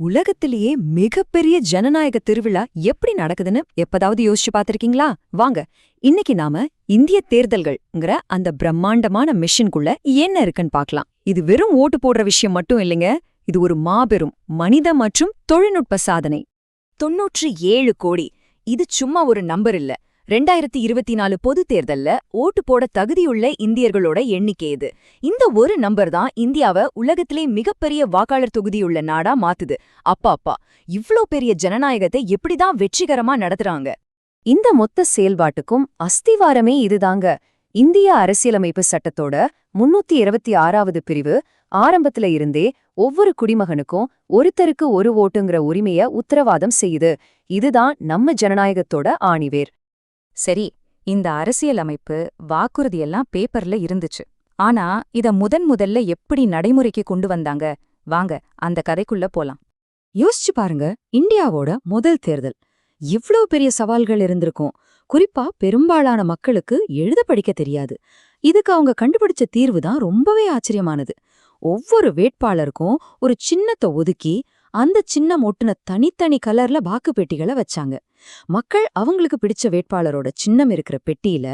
உலகத்திலேயே மிகப்பெரிய ஜனநாயக திருவிழா எப்படி நடக்குதுன்னு எப்பதாவது யோசிச்சு பார்த்திருக்கீங்களா? வாங்க இன்னைக்கு நாம இந்திய தேர்தல்கள்ங்கிற அந்த பிரம்மாண்டமான மிஷின்குள்ள என்ன இருக்குன்னு பார்க்கலாம். இது வெறும் ஓட்டு போடுற விஷயம் மட்டும் இல்லைங்க இது ஒரு மாபெரும் மனித மற்றும் தொழில்நுட்ப சாதனை. தொன்னூற்று ஏழு கோடி இது சும்மா ஒரு நம்பர் இல்ல. ரெண்டாயிரத்தி இருபத்தி நாலு பொது தேர்தல்ல ஓட்டு போட தகுதியுள்ள இந்தியர்களோட எண்ணிக்கை இது. இந்த ஒரு நம்பர் தான் இந்தியாவை உலகத்திலே மிகப்பெரிய வாக்காளர் தொகுதியுள்ள நாடா மாத்துது. அப்பா அப்பா இவ்ளோ பெரிய ஜனநாயகத்தை எப்படிதான் வெற்றிகரமா நடத்துறாங்க? இந்த மொத்த செயல்பாட்டுக்கும் அஸ்திவாரமே இதுதாங்க இந்திய அரசியலமைப்பு சட்டத்தோட முன்னூத்தி இருபத்தி ஆறாவது பிரிவு ஆரம்பத்துல இருந்தே ஒவ்வொரு குடிமகனுக்கும் ஒருத்தருக்கு ஒரு ஓட்டுங்கிற உரிமைய உத்தரவாதம் செய்யுது. இதுதான் நம்ம ஜனநாயகத்தோட ஆணிவேர். சரி இந்த அரசியலமைப்பு வாக்குறுதியெல்லாம் பேப்பர்ல இருந்துச்சு. ஆனா இத முதன் முதல்ல எப்படி நடைமுறைக்கு கொண்டு வந்தாங்க? வாங்க அந்த கதைக்குள்ள போலாம். யோசிச்சு பாருங்க இந்தியாவோட முதல் தேர்தல். இவ்ளோ பெரிய சவால்கள் இருந்திருக்கும். குறிப்பா பெரும்பாலான மக்களுக்கு எழுத படிக்க தெரியாது. இதுக்கு அவங்க கண்டுபிடிச்ச தீர்வு தான் ரொம்பவே ஆச்சரியமானது. ஒவ்வொரு வேட்பாளருக்கும் ஒரு சின்னத்தை ஒதுக்கி அந்த சின்னம் ஒட்டுன தனித்தனி கலர்ல வாக்கு பெட்டிகளை வச்சாங்க. மக்கள் அவங்களுக்கு பிடிச்ச வேட்பாளரோட சின்னம் இருக்கிற பெட்டியில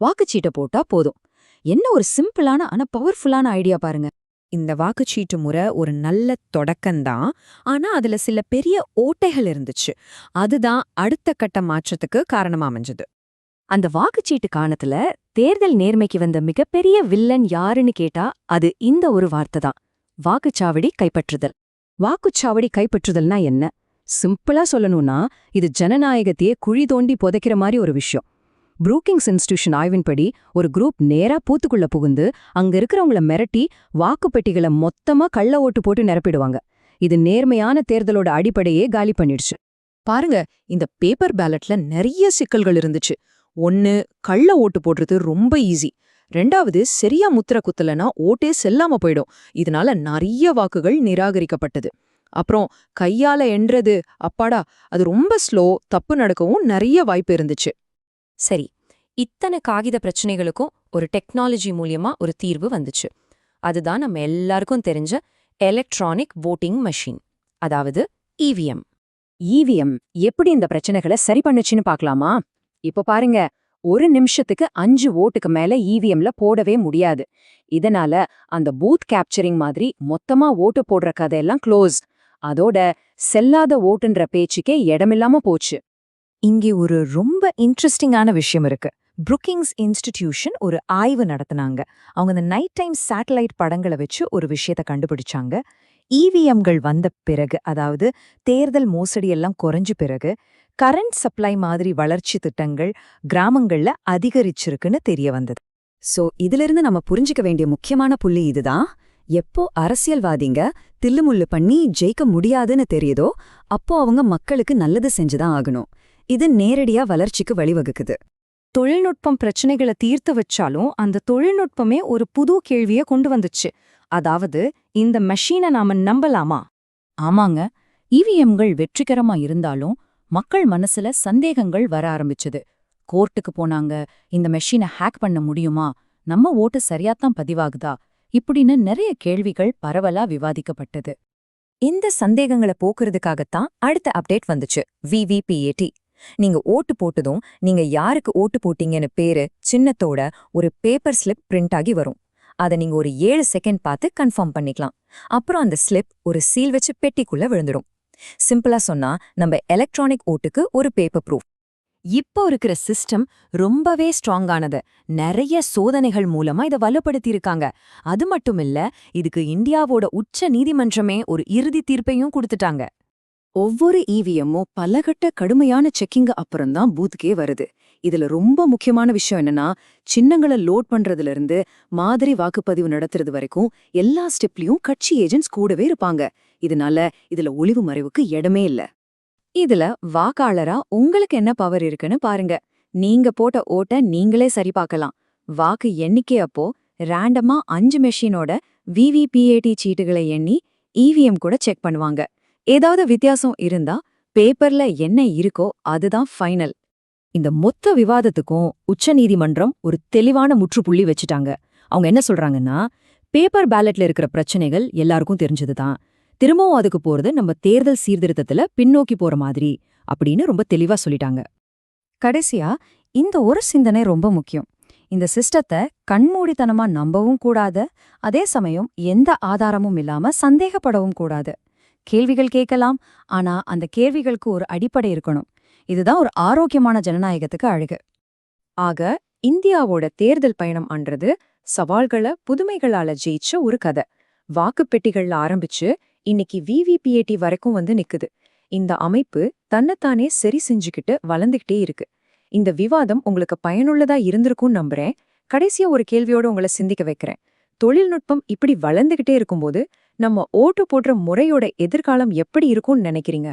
வாக்குச்சீட்டை போட்டா போதும். என்ன ஒரு சிம்பிளான ஆனா பவர்ஃபுல்லான ஐடியா பாருங்க. இந்த வாக்குச்சீட்டு முறை ஒரு நல்ல தொடக்கம்தான் ஆனா அதுல சில பெரிய ஓட்டைகள் இருந்துச்சு. அதுதான் அடுத்த கட்ட மாற்றத்துக்கு காரணமா அமைஞ்சது. அந்த வாக்குச்சீட்டு காணத்துல தேர்தல் நேர்மைக்கு வந்த மிகப்பெரிய வில்லன் யாருன்னு கேட்டா அது இந்த ஒரு வார்த்தை தான். வாக்குச்சாவடி கைப்பற்றுதல். வாக்குச்சாவடி கைப்பற்றுதல்னா என்ன? சிம்பிளா சொல்லணும்னா இது ஜனநாயகத்தையே குழி தோண்டி புதைக்கிற மாதிரி ஒரு விஷயம். புரூக்கிங்ஸ் இன்ஸ்டிடியூஷன் ஆய்வின்படி ஒரு குரூப் நேரா பூத்துக்குள்ள புகுந்து அங்க இருக்கிறவங்கள மிரட்டி வாக்குப்பெட்டிகளை மொத்தமா கள்ள ஓட்டு போட்டு நிரப்பிடுவாங்க. இது நேர்மையான தேர்தலோட அடிப்படையே காலி பண்ணிடுச்சு. பாருங்க இந்த பேப்பர் பேலட்ல நிறைய சிக்கல்கள் இருந்துச்சு. ஒன்னு கள்ள ஓட்டு போடுறது ரொம்ப ஈஸி ரெண்டாவது சரியா முத்திர குத்தலனா ஓட்டே செல்லாம போயிடும். இதனால நிறைய வாக்குகள் நிராகரிக்கப்பட்டது. அப்புறம் கையால எண்றது அப்பாடா அது ரொம்ப ஸ்லோ தப்பு நடக்கவும் நிறைய வாய்ப்பு இருந்துச்சு. சரி இத்தனை காகித பிரச்சனைகளுக்கும் ஒரு டெக்னாலஜி மூலியமா ஒரு தீர்வு வந்துச்சு. அதுதான் நம்ம எல்லாருக்கும் தெரிஞ்ச எலக்ட்ரானிக் ஓட்டிங் மெஷின் அதாவது இவிஎம் ஈவிஎம் எப்படி இந்த பிரச்சனைகளை சரி பண்ணுச்சுன்னு பார்க்கலாமா? இப்ப பாருங்க ஒரு நிமிஷத்துக்கு அஞ்சு ஓட்டுக்கு மேல ஈவிஎம்ல போடவே முடியாது. இதனால அந்த பூத் கேப்சரிங் மாதிரி மொத்தமா ஓட்டு போடுற கதையெல்லாம் க்ளோஸ் அதோட செல்லாத ஓட்டுன்ற பேச்சுக்கே இடமில்லாம போச்சு. இங்கே ஒரு ரொம்ப இன்ட்ரெஸ்டிங்கான விஷயம் இருக்கு. புருக்கிங்ஸ் இன்ஸ்டிடியூஷன் ஒரு ஆய்வு நடத்தினாங்க. அவங்க இந்த நைட் டைம் சேட்டலைட் படங்களை வச்சு ஒரு விஷயத்த கண்டுபிடிச்சாங்க. இவிஎம்கள் வந்த பிறகு அதாவது தேர்தல் மோசடி எல்லாம் குறைஞ்ச பிறகு கரண்ட் சப்ளை மாதிரி வளர்ச்சி திட்டங்கள் கிராமங்கள்ல அதிகரிச்சிருக்குன்னு தெரிய வந்தது. சோ இதிலிருந்து நம்ம புரிஞ்சுக்க வேண்டிய முக்கியமான புள்ளி இதுதான் எப்போ அரசியல்வாதிங்க தில்லுமுள்ளு பண்ணி ஜெயிக்க முடியாதுன்னு தெரியுதோ அப்போ அவங்க மக்களுக்கு நல்லது செஞ்சுதான் ஆகணும். இது நேரடியா வளர்ச்சிக்கு வழிவகுக்குது. தொழில்நுட்பம் பிரச்சனைகளை தீர்த்து வச்சாலும் அந்த தொழில்நுட்பமே ஒரு புது கேள்விய கொண்டு வந்துச்சு. அதாவது இந்த மெஷீனை நாம நம்பலாமா? ஆமாங்க. இவிஎம்கள் வெற்றிகரமா இருந்தாலும் மக்கள் மனசுல சந்தேகங்கள் வர ஆரம்பிச்சது. கோர்ட்டுக்கு போனாங்க இந்த மெஷினை ஹேக் பண்ண முடியுமா? நம்ம ஓட்டு சரியாத்தான் பதிவாகுதா? இப்படின்னு நிறைய கேள்விகள் பரவலா விவாதிக்கப்பட்டது. இந்த சந்தேகங்களை போக்குறதுக்காகத்தான் அடுத்த அப்டேட் வந்துச்சு. விவிபிஏடி நீங்க ஓட்டு போட்டதும் நீங்க யாருக்கு ஓட்டு போட்டீங்கன்னு பேரு சின்னத்தோட ஒரு பேப்பர் ஸ்லிப் பிரிண்ட் ஆகி வரும். அதை நீங்க ஒரு ஏழு செகண்ட் பார்த்து கன்ஃபார்ம் பண்ணிக்கலாம். அப்புறம் அந்த ஸ்லிப் ஒரு சீல் வச்சு பெட்டிக்குள்ள விழுந்துடும். சிம்பிளா சொன்னா நம்ம எலக்ட்ரானிக் ஓட்டுக்கு ஒரு பேப்பர் ப்ரூஃப் இப்போ இருக்கிற சிஸ்டம் ரொம்பவே ஸ்ட்ராங்கானது நிறைய சோதனைகள் மூலமா இதை வலுப்படுத்தியிருக்காங்க. அது மட்டும் இல்ல இதுக்கு இந்தியாவோட உச்ச நீதிமன்றமே ஒரு இறுதி தீர்ப்பையும் கொடுத்துட்டாங்க. ஒவ்வொரு இவிஎம்மும் பலகட்ட கடுமையான செக்கிங்க அப்புறம்தான் பூத்துக்கே வருது. இதுல ரொம்ப முக்கியமான விஷயம் என்னன்னா சின்னங்களை லோட் பண்றதுல இருந்து மாதிரி வாக்குப்பதிவு நடத்துறது வரைக்கும் எல்லா ஸ்டெப்லயும் கட்சி ஏஜென்ட்ஸ் கூடவே இருப்பாங்க. இதனால இதுல ஒளிவு மறைவுக்கு இடமே இல்ல. இதுல வாக்காளரா உங்களுக்கு என்ன பவர் இருக்குன்னு பாருங்க. நீங்க போட்ட ஓட்ட நீங்களே சரி பார்க்கலாம். வாக்கு எண்ணிக்கை அப்போ ரேண்டமா அஞ்சு மெஷினோட விவிபிஏடி சீட்டுகளை எண்ணி இவிஎம் கூட செக் பண்ணுவாங்க. ஏதாவது வித்தியாசம் இருந்தா பேப்பர்ல என்ன இருக்கோ அதுதான் ஃபைனல் இந்த மொத்த விவாதத்துக்கும் உச்சநீதிமன்றம் ஒரு தெளிவான முற்றுப்புள்ளி வச்சுட்டாங்க. அவங்க என்ன சொல்றாங்கன்னா பேப்பர் பேலட்ல இருக்கிற பிரச்சனைகள் எல்லாருக்கும் தெரிஞ்சதுதான். திரும்பவும் அதுக்கு போறது நம்ம தேர்தல் சீர்திருத்தத்துல பின்னோக்கி போற மாதிரி அப்படின்னு ரொம்ப தெளிவா சொல்லிட்டாங்க. கடைசியா இந்த ஒரு சிந்தனை ரொம்ப முக்கியம். இந்த சிஸ்டத்தை கண்மூடித்தனமா நம்பவும் கூடாது அதே சமயம் எந்த ஆதாரமும் இல்லாம சந்தேகப்படவும் கூடாது. கேள்விகள் கேட்கலாம் ஆனா அந்த கேள்விகளுக்கு ஒரு அடிப்படை இருக்கணும். இதுதான் ஒரு ஆரோக்கியமான ஜனநாயகத்துக்கு அழகு. ஆக இந்தியாவோட தேர்தல் பயணம் அன்றது சவால்களை புதுமைகளால ஜெயிச்ச ஒரு கதை. வாக்குப்பெட்டிகள்ல ஆரம்பிச்சு இன்னைக்கு விவிபிஏடி வரைக்கும் வந்து நிக்குது. இந்த அமைப்பு தன்னைத்தானே சரி செஞ்சுக்கிட்டு வளர்ந்துகிட்டே இருக்கு. இந்த விவாதம் உங்களுக்கு பயனுள்ளதா இருந்திருக்கும்னு நம்புறேன். கடைசியா ஒரு கேள்வியோட உங்களை சிந்திக்க வைக்கிறேன். தொழில்நுட்பம் இப்படி வளர்ந்துகிட்டே இருக்கும்போது நம்ம ஓட்டு போடுற முறையோட எதிர்காலம் எப்படி இருக்கும்னு நினைக்கிறீங்க?